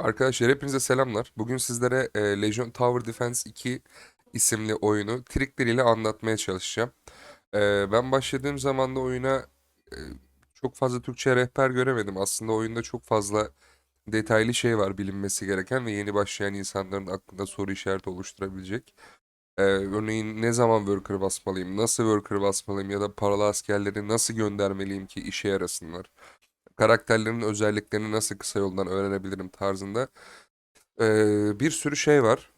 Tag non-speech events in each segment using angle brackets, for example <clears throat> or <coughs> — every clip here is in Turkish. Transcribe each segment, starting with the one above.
Arkadaşlar hepinize selamlar. Bugün sizlere e, Legion Tower Defense 2 isimli oyunu trikleriyle anlatmaya çalışacağım. E, ben başladığım zaman da oyuna e, çok fazla Türkçe rehber göremedim. Aslında oyunda çok fazla detaylı şey var bilinmesi gereken ve yeni başlayan insanların aklında soru işareti oluşturabilecek. E, örneğin ne zaman worker basmalıyım, nasıl worker basmalıyım ya da paralı askerleri nasıl göndermeliyim ki işe yarasınlar karakterlerin özelliklerini nasıl kısa yoldan öğrenebilirim tarzında ee, bir sürü şey var.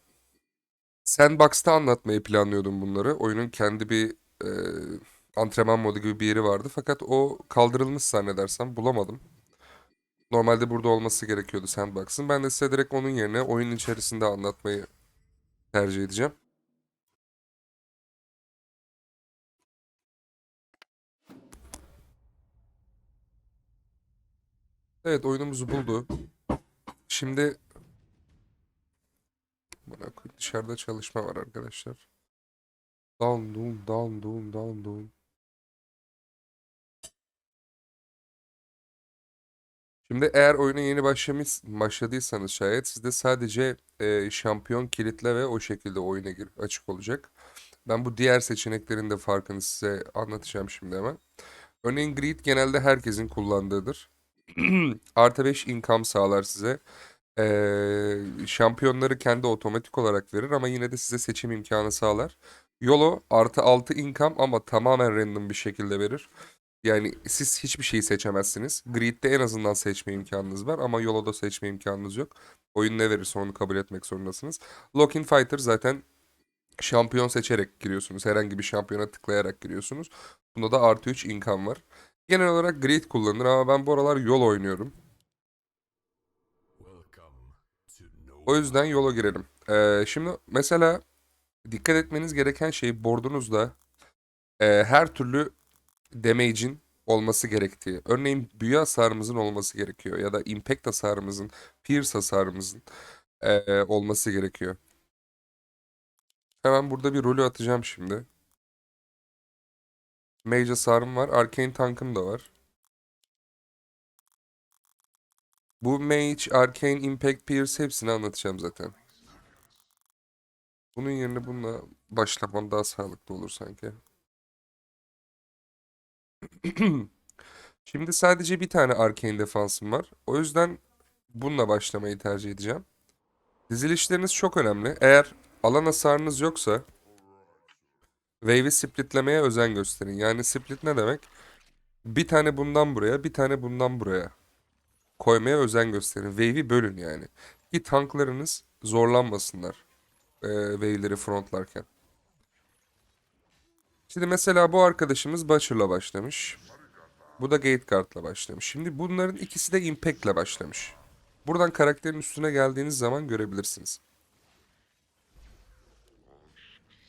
Sandbox'ta anlatmayı planlıyordum bunları. Oyunun kendi bir e, antrenman modu gibi bir yeri vardı. Fakat o kaldırılmış zannedersem bulamadım. Normalde burada olması gerekiyordu Sandbox'ın. Ben de size direkt onun yerine oyun içerisinde anlatmayı tercih edeceğim. Evet oyunumuzu buldu. Şimdi bana dışarıda çalışma var arkadaşlar. Down down down down down down. Şimdi eğer oyuna yeni başlamış, başladıysanız şayet sizde sadece e, şampiyon kilitle ve o şekilde oyuna gir açık olacak. Ben bu diğer seçeneklerin de farkını size anlatacağım şimdi hemen. Örneğin Greed genelde herkesin kullandığıdır. <clears throat> Artı 5 income sağlar size. Ee, şampiyonları kendi otomatik olarak verir ama yine de size seçim imkanı sağlar. YOLO artı 6 income ama tamamen random bir şekilde verir. Yani siz hiçbir şeyi seçemezsiniz. Greed'de en azından seçme imkanınız var ama YOLO'da seçme imkanınız yok. Oyun ne verirse onu kabul etmek zorundasınız. Lock-in Fighter zaten şampiyon seçerek giriyorsunuz. Herhangi bir şampiyona tıklayarak giriyorsunuz. Bunda da artı 3 income var. Genel olarak Greed kullanılır ama ben bu aralar YOLO oynuyorum. O yüzden yola girelim. Ee, şimdi mesela dikkat etmeniz gereken şey board'unuzda e, her türlü damage'in olması gerektiği. Örneğin büyü hasarımızın olması gerekiyor ya da impact hasarımızın, pierce hasarımızın e, olması gerekiyor. Hemen burada bir rolü atacağım şimdi. Mage hasarım var. Arcane tankım da var. Bu Mage, Arcane, Impact, Pierce hepsini anlatacağım zaten. Bunun yerine bununla başlamam daha sağlıklı olur sanki. <clears throat> Şimdi sadece bir tane Arcane defansım var. O yüzden bununla başlamayı tercih edeceğim. Dizilişleriniz çok önemli. Eğer alan hasarınız yoksa Wave'i splitlemeye özen gösterin. Yani split ne demek? Bir tane bundan buraya, bir tane bundan buraya koymaya özen gösterin. Wave'i bölün yani. Ki tanklarınız zorlanmasınlar. E, wave'leri frontlarken. Şimdi mesela bu arkadaşımız Butcher'la başlamış. Bu da Gateguard'la başlamış. Şimdi bunların ikisi de Impact'le başlamış. Buradan karakterin üstüne geldiğiniz zaman görebilirsiniz.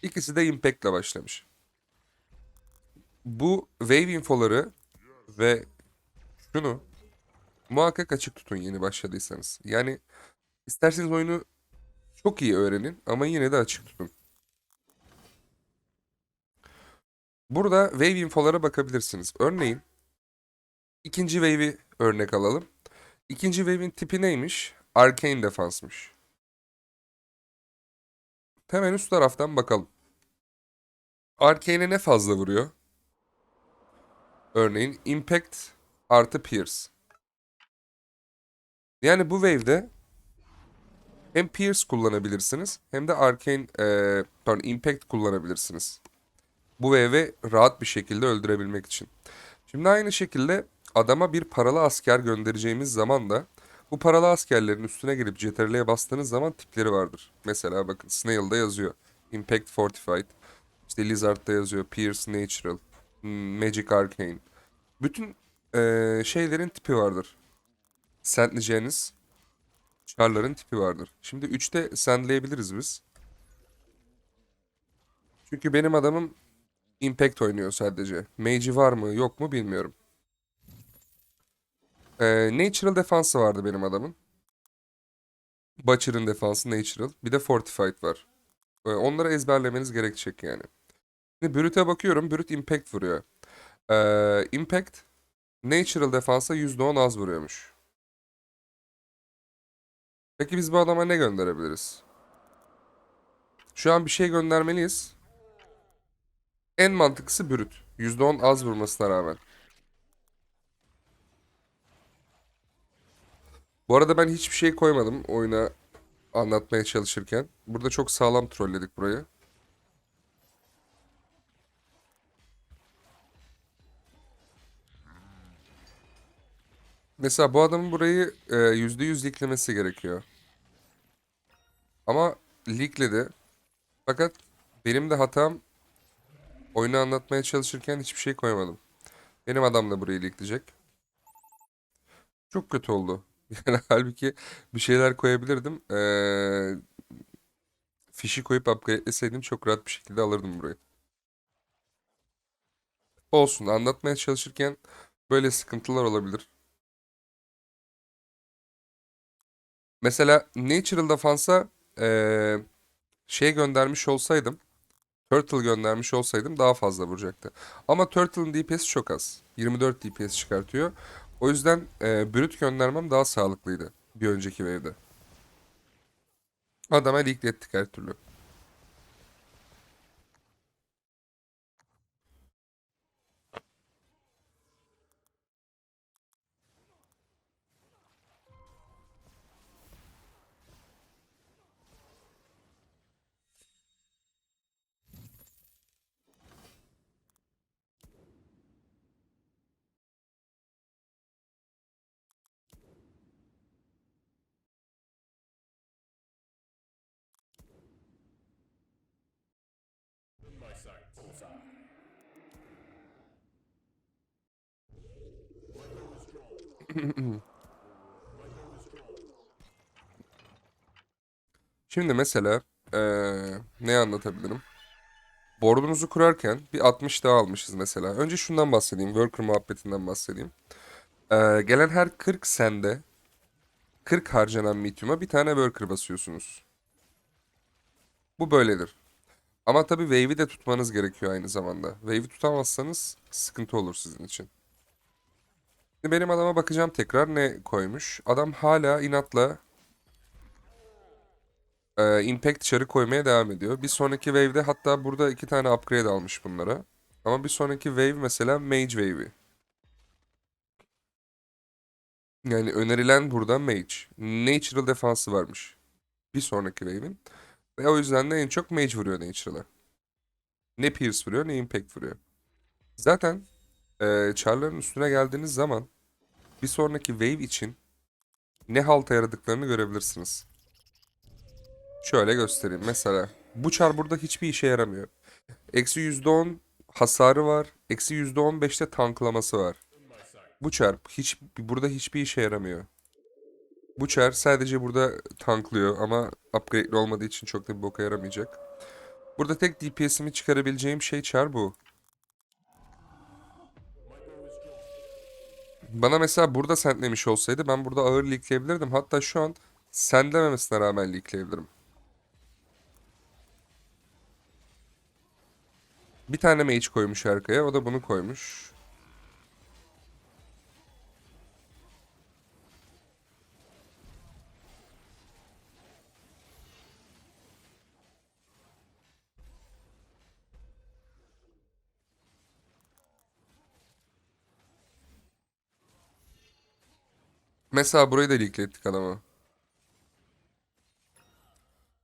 İkisi de Impact'le başlamış. Bu wave infoları ve şunu muhakkak açık tutun yeni başladıysanız. Yani isterseniz oyunu çok iyi öğrenin ama yine de açık tutun. Burada wave infolara bakabilirsiniz. Örneğin ikinci wave'i örnek alalım. İkinci wave'in tipi neymiş? Arcane defansmış. Hemen üst taraftan bakalım. Arcane'e ne fazla vuruyor? Örneğin Impact artı Pierce. Yani bu wave'de hem Pierce kullanabilirsiniz hem de Arcane, e, pardon Impact kullanabilirsiniz. Bu wave'i rahat bir şekilde öldürebilmek için. Şimdi aynı şekilde adama bir paralı asker göndereceğimiz zaman da bu paralı askerlerin üstüne gelip CTRL'ye bastığınız zaman tipleri vardır. Mesela bakın Snail'da yazıyor. Impact Fortified. İşte Lizard'da yazıyor. Pierce Natural. Magic Arcane. Bütün eee, şeylerin tipi vardır. Sandleyeceğiniz çarların tipi vardır. Şimdi 3'te sandleyebiliriz biz. Çünkü benim adamım Impact oynuyor sadece. Mage'i var mı yok mu bilmiyorum. Ee, Natural defansı vardı benim adamın. Butcher'ın defansı Natural. Bir de Fortified var. Ee, onları ezberlemeniz gerekecek yani. Şimdi Brute'e bakıyorum. Brute Impact vuruyor. Ee, Impact Natural defansa %10 az vuruyormuş. Peki biz bu adama ne gönderebiliriz? Şu an bir şey göndermeliyiz. En mantıklısı bürüt. %10 az vurmasına rağmen. Bu arada ben hiçbir şey koymadım oyuna anlatmaya çalışırken. Burada çok sağlam trolledik burayı. Mesela bu adamın burayı e, %100 leaklemesi gerekiyor. Ama leakledi. Fakat benim de hatam oyunu anlatmaya çalışırken hiçbir şey koymadım. Benim adam da burayı leakleyecek. Çok kötü oldu. <laughs> Yani halbuki bir şeyler koyabilirdim. Ee, fişi koyup upgradeleseydim çok rahat bir şekilde alırdım burayı. Olsun anlatmaya çalışırken böyle sıkıntılar olabilir. Mesela Natural Defense'a ee, şey göndermiş olsaydım, Turtle göndermiş olsaydım daha fazla vuracaktı. Ama Turtle'ın DPS'i çok az. 24 DPS çıkartıyor. O yüzden ee, Brute göndermem daha sağlıklıydı bir önceki wave'de. Adama leaklettik her türlü. Şimdi mesela eee ne anlatabilirim? Board'umuzu kurarken bir 60 daha almışız mesela. Önce şundan bahsedeyim. Worker muhabbetinden bahsedeyim. Eee, gelen her 40 sende 40 harcanan mityuma bir tane worker basıyorsunuz. Bu böyledir. Ama tabii wave'i de tutmanız gerekiyor aynı zamanda. Wave'i tutamazsanız sıkıntı olur sizin için. Şimdi benim adama bakacağım tekrar ne koymuş. Adam hala inatla e, Impact çarı koymaya devam ediyor. Bir sonraki wave'de hatta burada iki tane upgrade almış bunlara. Ama bir sonraki wave mesela Mage Wave'i. Yani önerilen burada Mage. Natural defansı varmış. Bir sonraki wave'in. Ve o yüzden de en çok Mage vuruyor Natural'a. Ne Pierce vuruyor ne Impact vuruyor. Zaten e, çarların üstüne geldiğiniz zaman bir sonraki wave için ne halta yaradıklarını görebilirsiniz. Şöyle göstereyim. Mesela bu çar burada hiçbir işe yaramıyor. Eksi %10 hasarı var. Eksi %15'te tanklaması var. Bu çar hiç burada hiçbir işe yaramıyor. Bu çar sadece burada tanklıyor ama upgrade'li olmadığı için çok da bir boka yaramayacak. Burada tek DPS'imi çıkarabileceğim şey çar bu. Bana mesela burada sentlemiş olsaydı ben burada ağır leakleyebilirdim. Hatta şu an sendlememesine rağmen leakleyebilirim. Bir tane mage koymuş arkaya. O da bunu koymuş. Mesela burayı da leaklettik adama.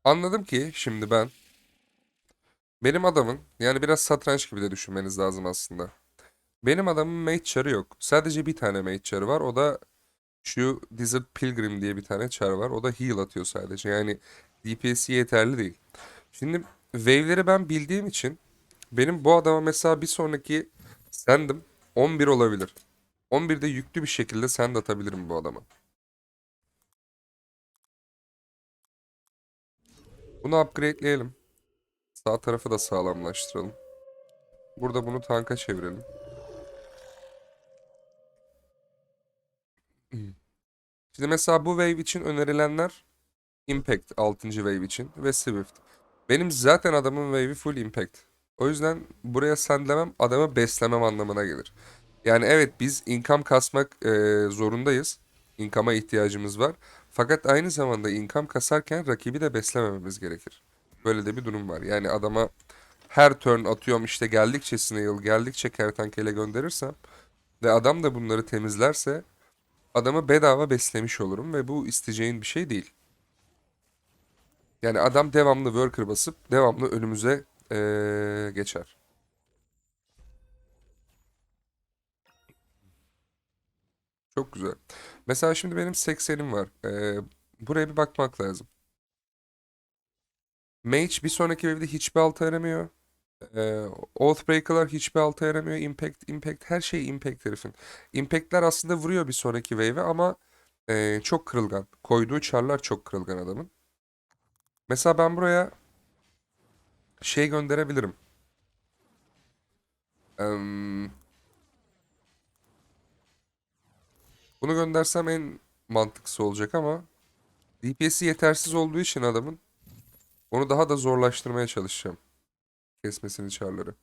Anladım ki şimdi ben benim adamın yani biraz satranç gibi de düşünmeniz lazım aslında. Benim adamın mage çarı yok. Sadece bir tane mage çarı var. O da şu Desert Pilgrim diye bir tane çar var. O da heal atıyor sadece. Yani DPS'i yeterli değil. Şimdi wave'leri ben bildiğim için benim bu adama mesela bir sonraki sendim 11 olabilir. 11'de yüklü bir şekilde send atabilirim bu adama. Bunu upgrade'leyelim. Sağ tarafı da sağlamlaştıralım. Burada bunu tanka çevirelim. <clears throat> Şimdi mesela bu wave için önerilenler Impact 6. wave için ve Swift. Benim zaten adamın wave'i full Impact. O yüzden buraya sendlemem adamı beslemem anlamına gelir. Yani evet biz income kasmak e, zorundayız. Income'a ihtiyacımız var. Fakat aynı zamanda income kasarken rakibi de beslemememiz gerekir. Böyle de bir durum var. Yani adama her turn atıyorum işte geldikçe snail, geldikçe kertenkele gönderirsem ve adam da bunları temizlerse adamı bedava beslemiş olurum ve bu isteyeceğin bir şey değil. Yani adam devamlı worker basıp devamlı önümüze eee, geçer. Çok güzel. Mesela şimdi benim 80'im var. Eee, buraya bir bakmak lazım. Mage bir sonraki wave'de hiçbir alta yaramıyor. Eee Oathbreaker'lar hiçbir alta yaramıyor. Impact, Impact her şey Impact herifin. Impact'ler aslında vuruyor bir sonraki wave'e ama eee, çok kırılgan. Koyduğu çarlar çok kırılgan adamın. Mesela ben buraya şey gönderebilirim. Em, bunu göndersem en mantıklısı olacak ama DPS'i yetersiz olduğu için adamın onu daha da zorlaştırmaya çalışacağım. Kesmesini çarları.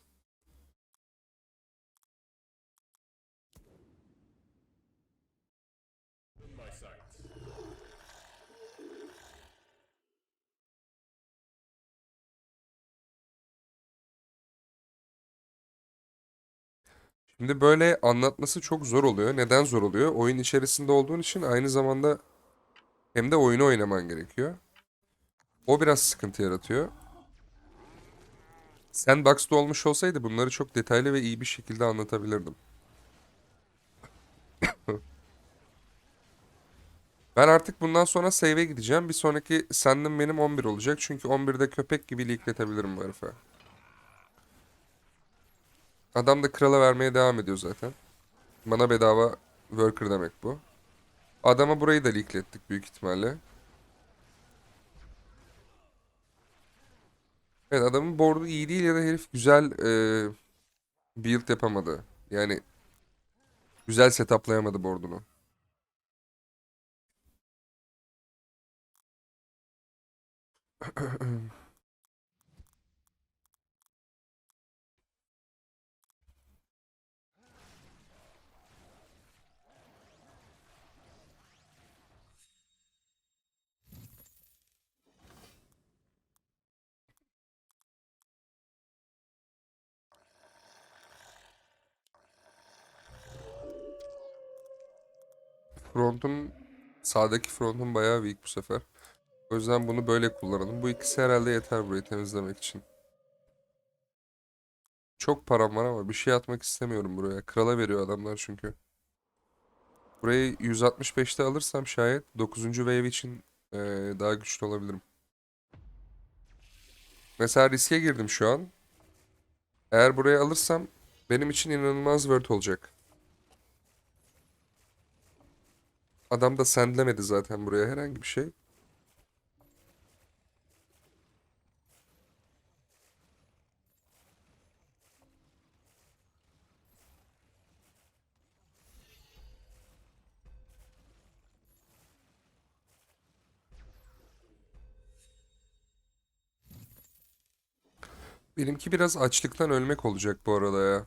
Şimdi böyle anlatması çok zor oluyor. Neden zor oluyor? Oyun içerisinde olduğun için aynı zamanda hem de oyunu oynaman gerekiyor. O biraz sıkıntı yaratıyor. Sandbox'ta olmuş olsaydı bunları çok detaylı ve iyi bir şekilde anlatabilirdim. <coughs> Ben artık bundan sonra save'e gideceğim. Bir sonraki sendim benim 11 olacak. Çünkü 11'de köpek gibi leakletebilirim bu herife. Adam da krala vermeye devam ediyor zaten. Bana bedava worker demek bu. Adama burayı da leaklettik büyük ihtimalle. Evet adamın board'u iyi değil ya da herif güzel e, build yapamadı. Yani güzel setuplayamadı board'unu. <clears throat> Front'un sağdaki front'un bayağı weak bu sefer. O yüzden bunu böyle kullanalım. Bu ikisi herhalde yeter burayı temizlemek için. Çok param var ama bir şey atmak istemiyorum buraya. Krala veriyor adamlar çünkü. Burayı 165'te alırsam şayet 9. wave için eee, daha güçlü olabilirim. Mesela riske girdim şu an. Eğer burayı alırsam benim için inanılmaz word olacak. Adam da sendlemedi zaten buraya herhangi bir şey. Benimki biraz açlıktan ölmek olacak bu arada ya.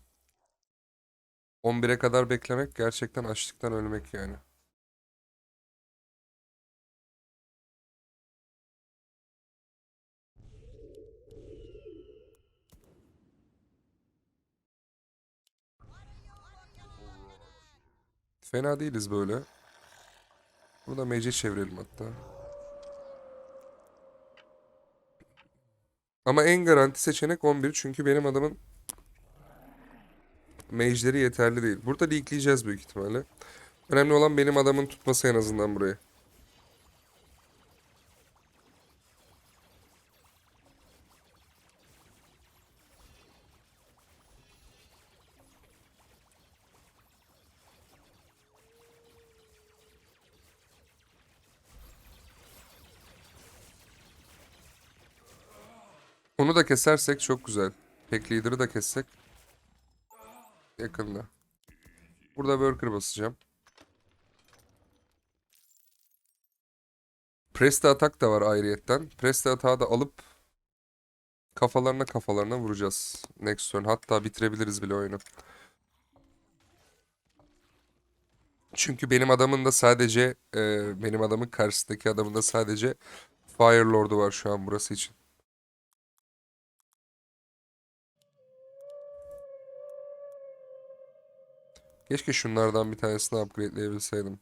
11'e kadar beklemek gerçekten açlıktan ölmek yani. Fena değiliz böyle. Bunu da mage'e çevirelim hatta. Ama en garanti seçenek 11 çünkü benim adamın mage'leri yeterli değil. Burada leakleyeceğiz büyük ihtimalle. Önemli olan benim adamın tutması en azından burayı. Onu da kesersek çok güzel. Pack Leader'ı da kessek yakında. Burada worker basacağım. Preste atak da var ayrıyetten. Preste atağı da alıp kafalarına kafalarına vuracağız. Next turn. Hatta bitirebiliriz bile oyunu. Çünkü benim adamın da sadece e, benim adamın karşısındaki adamın da sadece Fire Lord'u var şu an burası için. Keşke şunlardan bir tanesini upgrade'leyebilseydim.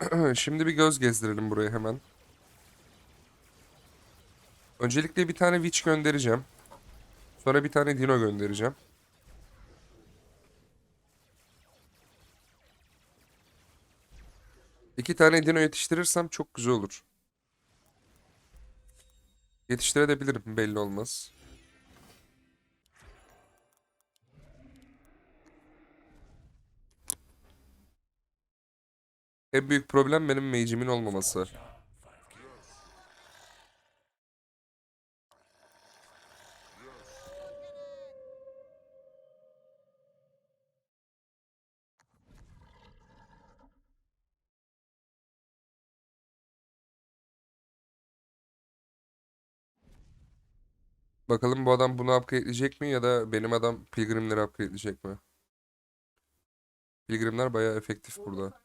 <clears throat> Şimdi bir göz gezdirelim buraya hemen. Öncelikle bir tane Witch göndereceğim. Sonra bir tane Dino göndereceğim. İki tane Dino yetiştirirsem çok güzel olur. Yetiştirebilirim belli olmaz. En büyük problem benim mage'imin olmaması. Bakalım bu adam bunu upgradeleyecek mi ya da benim adam pilgrimleri upgradeleyecek mi? Pilgrimler bayağı efektif burada.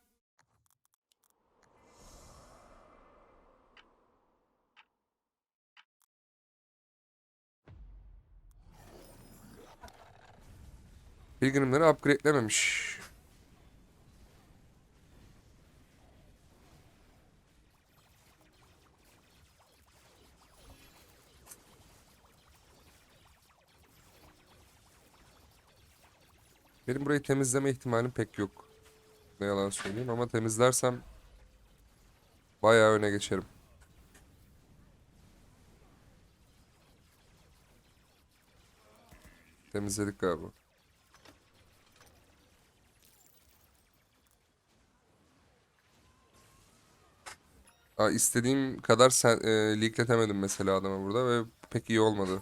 Pilgrimleri upgrade'lememiş. Benim burayı temizleme ihtimalim pek yok. Ne yalan söyleyeyim ama temizlersem bayağı öne geçerim. Temizledik galiba. İstediğim kadar sen, e, leakletemedim mesela adama burada ve pek iyi olmadı.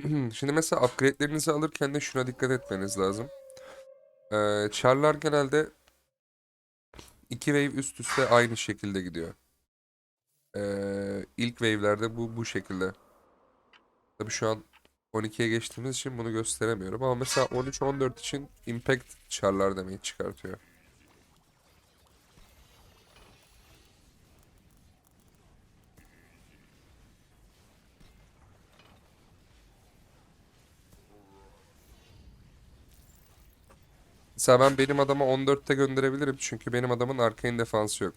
<clears throat> Şimdi mesela upgrade'lerinizi alırken de şuna dikkat etmeniz lazım. Ee, char'lar genelde iki wave üst üste aynı şekilde gidiyor. Ee, ilk wave'lerde bu bu şekilde. Tabii şu an 12'ye geçtiğimiz için bunu gösteremiyorum ama mesela 13-14 için impact char'lar demeyi çıkartıyor. Mesela ben benim adama 14'te gönderebilirim çünkü benim adamın arcane defansı yok.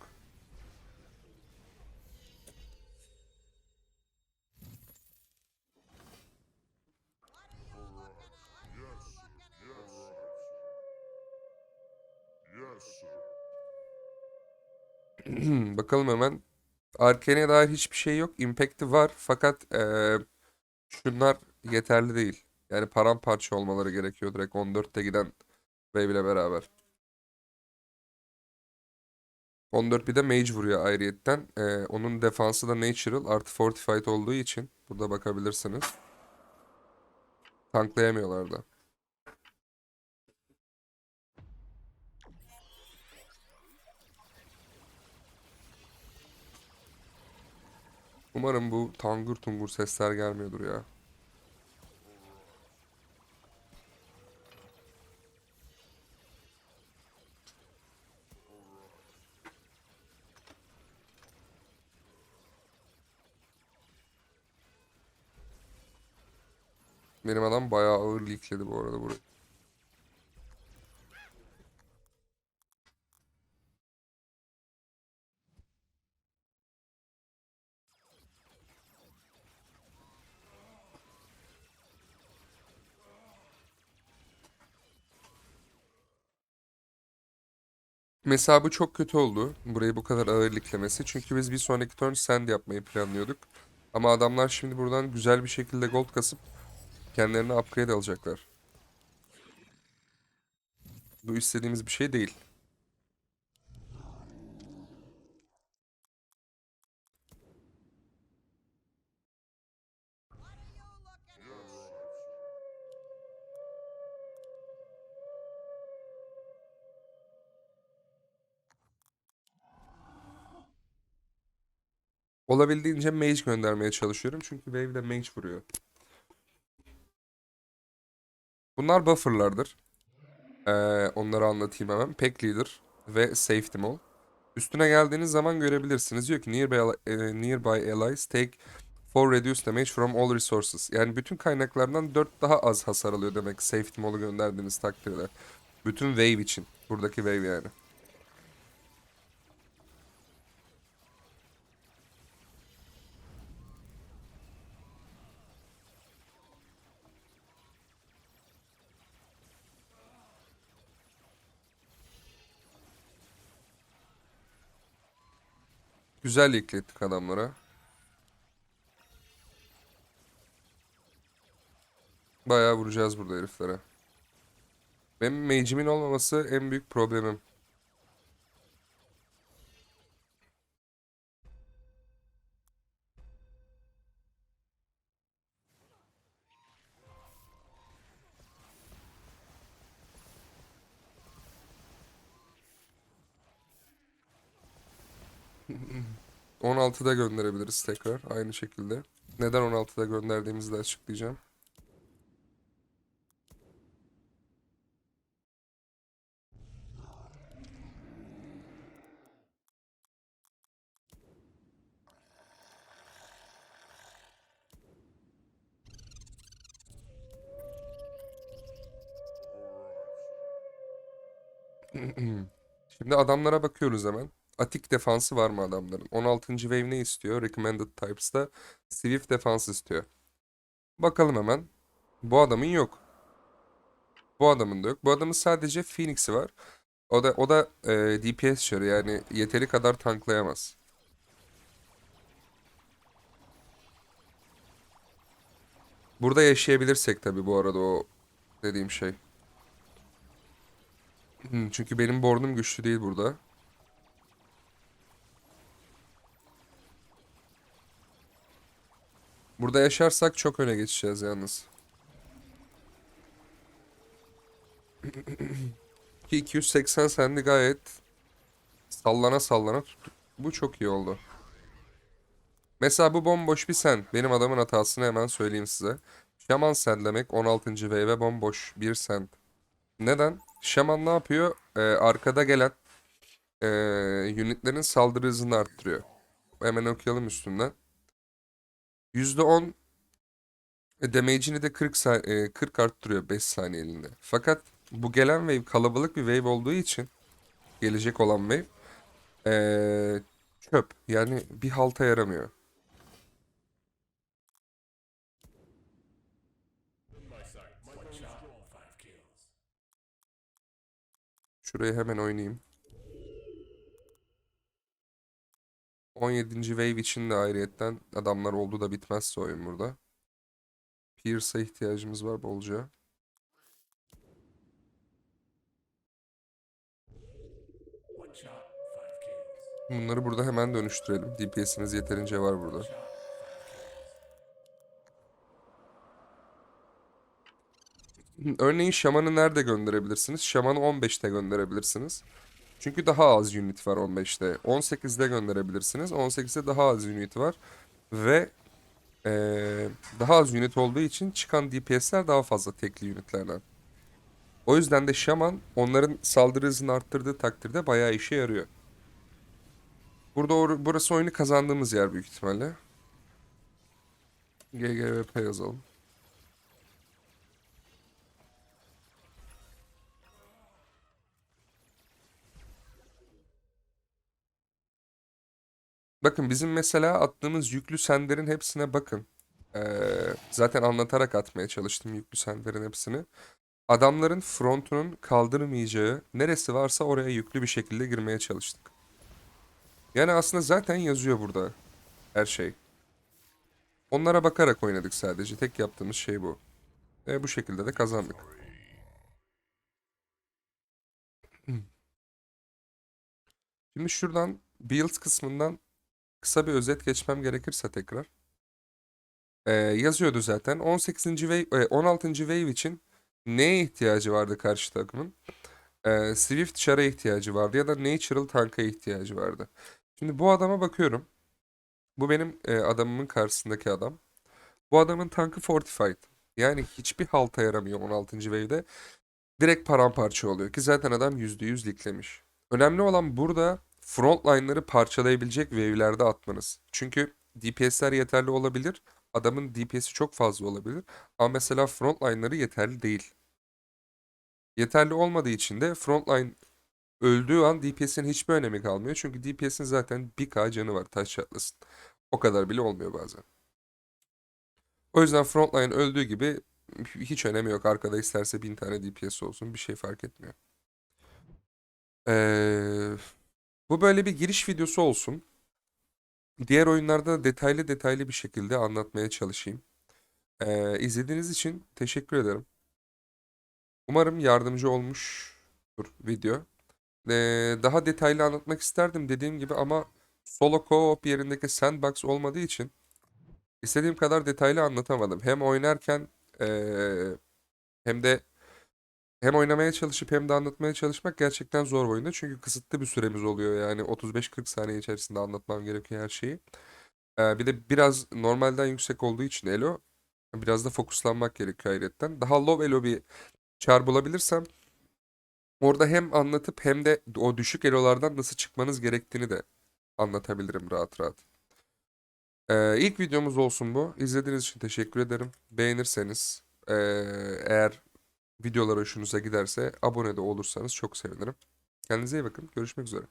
<clears throat> Bakalım hemen. Arcane'e dair hiçbir şey yok. Impact'i var fakat eee, şunlar yeterli değil. Yani paramparça olmaları gerekiyor direkt 14'te giden wave ile beraber. 14 bir de mage vuruyor ayrıyetten. Eee, onun defansı da natural artı fortified olduğu için burada bakabilirsiniz. Tanklayamıyorlar da. Umarım bu tangur tungur sesler gelmiyordur ya. Benim adam bayağı ağır leakledi bu arada burayı. Mesela bu çok kötü oldu. Burayı bu kadar ağır leaklemesi. Çünkü biz bir sonraki turn sand yapmayı planlıyorduk. Ama adamlar şimdi buradan güzel bir şekilde gold kasıp kendilerine upgrade alacaklar. Bu istediğimiz bir şey değil. Olabildiğince mage göndermeye çalışıyorum. Çünkü wave'de mage vuruyor. Bunlar buffer'lardır. Ee, onları anlatayım hemen. Pack Leader ve Safety Mall. Üstüne geldiğiniz zaman görebilirsiniz. Diyor ki nearby, e, nearby allies take for reduced damage from all resources. Yani bütün kaynaklardan 4 daha az hasar alıyor demek Safety Mall'u gönderdiğiniz takdirde. Bütün wave için. Buradaki wave yani. Güzel eklettik adamlara. Bayağı vuracağız burada heriflere. Benim mage'imin olmaması en büyük problemim. ...16'da gönderebiliriz tekrar aynı şekilde. Neden 16'da gönderdiğimizi de açıklayacağım. <clears throat> Şimdi adamlara bakıyoruz hemen. Atik defansı var mı adamların? 16. wave ne istiyor? Recommended types'ta Swift defans istiyor. Bakalım hemen. Bu adamın yok. Bu adamın da yok. Bu adamın sadece Phoenix'i var. O da o da e, DPS çarı yani yeteri kadar tanklayamaz. Burada yaşayabilirsek tabii bu arada o dediğim şey. Hmm, Çünkü benim board'um güçlü değil burada. Burada yaşarsak çok öne geçeceğiz yalnız. <clears throat> Ki 280 sendi gayet sallana sallana tuttuk. Bu çok iyi oldu. Mesela bu bomboş bir sen. Benim adamın hatasını hemen söyleyeyim size. Şaman sen demek 16. wave'e bomboş bir sen. Neden? Şaman ne yapıyor? Ee, arkada gelen ee, unitlerin saldırı hızını arttırıyor. Hemen okuyalım üstünden. %10 e, damage'ini de 40, sa- e, 40 arttırıyor 5 saniyeliğinde. Fakat bu gelen wave kalabalık bir wave olduğu için gelecek olan wave ee, çöp. Yani bir halta yaramıyor. Şurayı hemen oynayayım. 17. wave için de ayrıyetten adamlar oldu da bitmezse oyun burada. Pierce'a ihtiyacımız var bolca. Bunları burada hemen dönüştürelim. DPS'imiz yeterince var burada. Örneğin şamanı nerede gönderebilirsiniz? Şamanı 15'te gönderebilirsiniz. Çünkü daha az unit var 15'te. 18'de gönderebilirsiniz. 18'de daha az unit var. Ve eee, daha az unit olduğu için çıkan DPS'ler daha fazla tekli unitlerden. O yüzden de şaman onların saldırı hızını arttırdığı takdirde bayağı işe yarıyor. Burada burası oyunu kazandığımız yer büyük ihtimalle. GGVP yazalım. Bakın bizim mesela attığımız yüklü senderin hepsine bakın. Ee, zaten anlatarak atmaya çalıştım yüklü senderin hepsini. Adamların frontunun kaldırmayacağı neresi varsa oraya yüklü bir şekilde girmeye çalıştık. Yani aslında zaten yazıyor burada her şey. Onlara bakarak oynadık sadece. Tek yaptığımız şey bu. Ve bu şekilde de kazandık. <clears throat> Şimdi şuradan build kısmından kısa bir özet geçmem gerekirse tekrar. Ee, yazıyordu zaten. 18. wave, e, 16. wave için neye ihtiyacı vardı karşı takımın? Ee, Swift Char'a ihtiyacı vardı ya da Natural Tank'a ihtiyacı vardı. Şimdi bu adama bakıyorum. Bu benim e, adamımın karşısındaki adam. Bu adamın tankı Fortified. Yani hiçbir halta yaramıyor 16. wave'de. Direkt paramparça oluyor ki zaten adam %100 liklemiş. Önemli olan burada frontline'ları parçalayabilecek wave'lerde atmanız. Çünkü DPS'ler yeterli olabilir. Adamın DPS'i çok fazla olabilir. Ama mesela frontline'ları yeterli değil. Yeterli olmadığı için de frontline öldüğü an DPS'in hiçbir önemi kalmıyor. Çünkü DPS'in zaten 1k canı var taş çatlasın. O kadar bile olmuyor bazen. O yüzden frontline öldüğü gibi hiç önemi yok. Arkada isterse 1000 tane DPS olsun bir şey fark etmiyor. Ee, bu böyle bir giriş videosu olsun. Diğer oyunlarda da detaylı detaylı bir şekilde anlatmaya çalışayım. Ee, izlediğiniz için teşekkür ederim. Umarım yardımcı olmuştur video. Ee, daha detaylı anlatmak isterdim dediğim gibi ama solo co-op yerindeki sandbox olmadığı için istediğim kadar detaylı anlatamadım. Hem oynarken ee, hem de hem oynamaya çalışıp hem de anlatmaya çalışmak gerçekten zor oyunda. Çünkü kısıtlı bir süremiz oluyor. Yani 35-40 saniye içerisinde anlatmam gerekiyor her şeyi. Ee, bir de biraz normalden yüksek olduğu için elo biraz da fokuslanmak gerekiyor hayretten. Daha low elo bir char bulabilirsem orada hem anlatıp hem de o düşük elolardan nasıl çıkmanız gerektiğini de anlatabilirim rahat rahat. Ee, ilk videomuz olsun bu. İzlediğiniz için teşekkür ederim. Beğenirseniz eğer videolar hoşunuza giderse abone de olursanız çok sevinirim. Kendinize iyi bakın. Görüşmek üzere.